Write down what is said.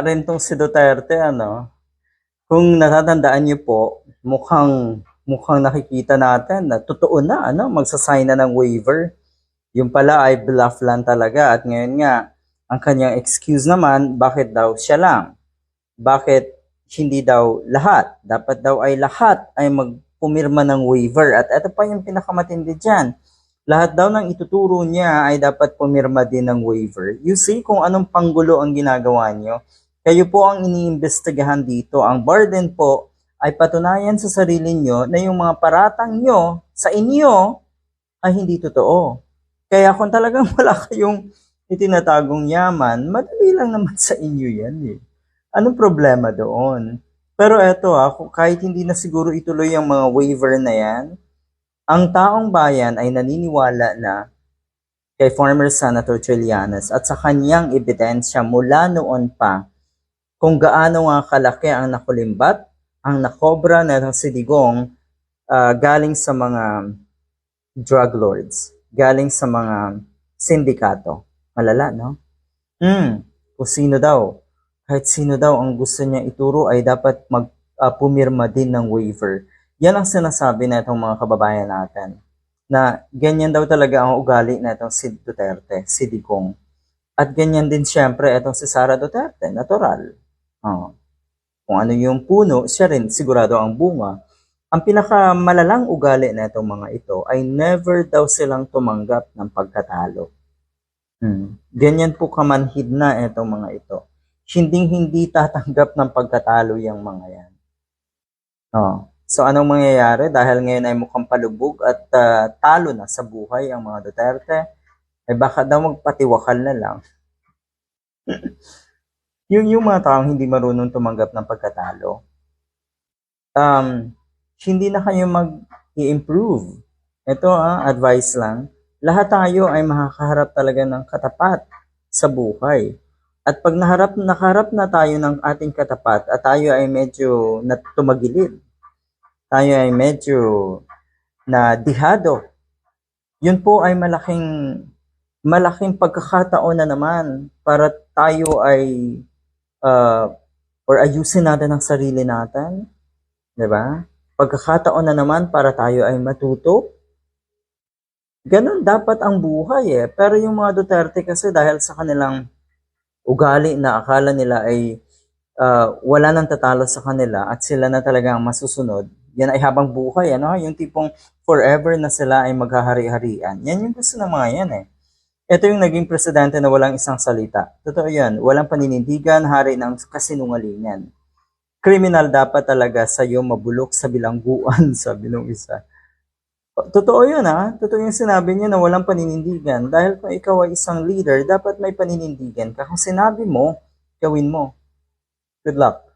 rin tong si Duterte, ano, kung natatandaan niyo po, mukhang mukhang nakikita natin na totoo na, ano, magsasign na ng waiver. Yung pala ay bluff lang talaga. At ngayon nga, ang kanyang excuse naman, bakit daw siya lang? Bakit hindi daw lahat? Dapat daw ay lahat ay magpumirma ng waiver. At ito pa yung pinakamatindi dyan. Lahat daw ng ituturo niya ay dapat pumirma din ng waiver. You see kung anong panggulo ang ginagawa niyo. Kayo po ang iniimbestigahan dito. Ang burden po ay patunayan sa sarili nyo na yung mga paratang nyo sa inyo ay hindi totoo. Kaya kung talagang wala kayong itinatagong yaman, madali lang naman sa inyo yan eh. Anong problema doon? Pero eto ah, kung kahit hindi na siguro ituloy ang mga waiver na yan, ang taong bayan ay naniniwala na kay former Senator Trillanes at sa kanyang ebidensya mula noon pa kung gaano nga kalaki ang nakulimbat, ang nakobra na si Digong ah, galing sa mga drug lords, galing sa mga sindikato. Malala, no? Hmm, kung sino daw, kahit sino daw ang gusto niya ituro ay dapat mag pumirma din ng waiver. Yan ang sinasabi na itong mga kababayan natin. Na ganyan daw talaga ang ugali na itong si Duterte, si Digong. At ganyan din siyempre itong si Sara Duterte, natural. Oh. Kung ano yung puno, siya rin sigurado ang bunga. Ang pinakamalalang ugali na itong mga ito ay never daw silang tumanggap ng pagkatalo. Hmm. Ganyan po kamanhid na itong mga ito. Hinding hindi tatanggap ng pagkatalo yung mga yan. Oh. So anong mangyayari dahil ngayon ay mukhang palubog at ah, talo na sa buhay ang mga Duterte, ay baka daw magpatiwakal na lang. Yung, yung mga taong hindi marunong tumanggap ng pagkatalo, um, hindi na kayo mag-i-improve. Ito ah, advice lang. Lahat tayo ay makakaharap talaga ng katapat sa buhay. At pag naharap, nakaharap na tayo ng ating katapat at tayo ay medyo natumagilid, tayo ay medyo na dihado, yun po ay malaking malaking pagkakataon na naman para tayo ay uh, or ayusin natin ang sarili natin. 'Di ba? Pagkakataon na naman para tayo ay matuto. Ganon dapat ang buhay eh. Pero yung mga Duterte kasi dahil sa kanilang ugali na akala nila ay uh, wala nang tatalo sa kanila at sila na talaga ang masusunod, yan ay habang buhay, ano? Yung tipong forever na sila ay maghahari-harian. Yan yung gusto ng mga yan eh. Ito yung naging presidente na walang isang salita. Totoo yan. Walang paninindigan, hari ng kasinungalingan. Kriminal dapat talaga sa'yo mabulok sa bilangguan, sabi nung isa. Totoo yun ha. Totoo yung sinabi niya na walang paninindigan. Dahil kung ikaw ay isang leader, dapat may paninindigan ka. Kung sinabi mo, gawin mo. Good luck.